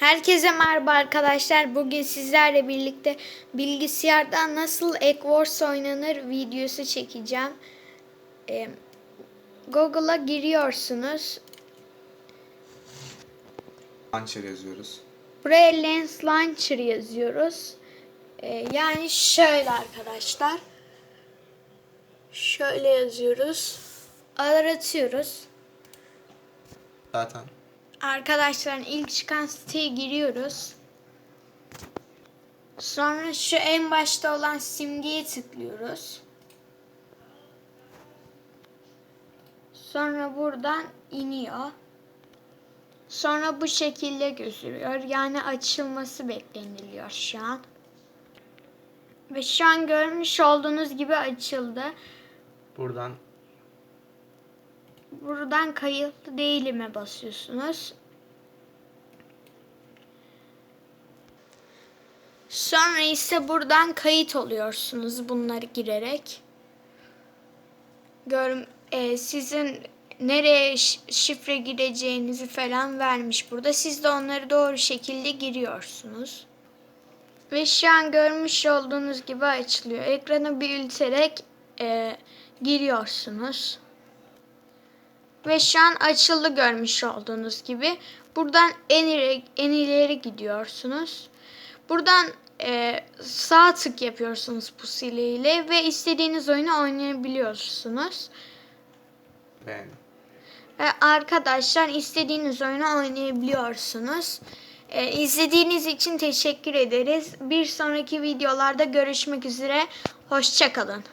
Herkese merhaba arkadaşlar. Bugün sizlerle birlikte bilgisayarda nasıl Egg Wars oynanır videosu çekeceğim. Ee, Google'a giriyorsunuz. Launcher yazıyoruz. Buraya Lens Launcher yazıyoruz. Ee, yani şöyle arkadaşlar. Şöyle yazıyoruz. Aratıyoruz. Zaten Arkadaşlar ilk çıkan siteye giriyoruz. Sonra şu en başta olan simgeye tıklıyoruz. Sonra buradan iniyor. Sonra bu şekilde gözüküyor. Yani açılması bekleniliyor şu an. Ve şu an görmüş olduğunuz gibi açıldı. buradan Buradan kayıtlı değilime basıyorsunuz. Sonra ise buradan kayıt oluyorsunuz bunları girerek. Gör, e, sizin nereye şifre gireceğinizi falan vermiş burada. Siz de onları doğru şekilde giriyorsunuz. Ve şu an görmüş olduğunuz gibi açılıyor. Ekranı büyüterek e, giriyorsunuz. Ve şu an açıldı görmüş olduğunuz gibi. Buradan en ileri, en ileri gidiyorsunuz. Buradan e, sağ tık yapıyorsunuz bu sileyle ve istediğiniz oyunu oynayabiliyorsunuz. ben Ve arkadaşlar istediğiniz oyunu oynayabiliyorsunuz. E, izlediğiniz için teşekkür ederiz. Bir sonraki videolarda görüşmek üzere. Hoşçakalın.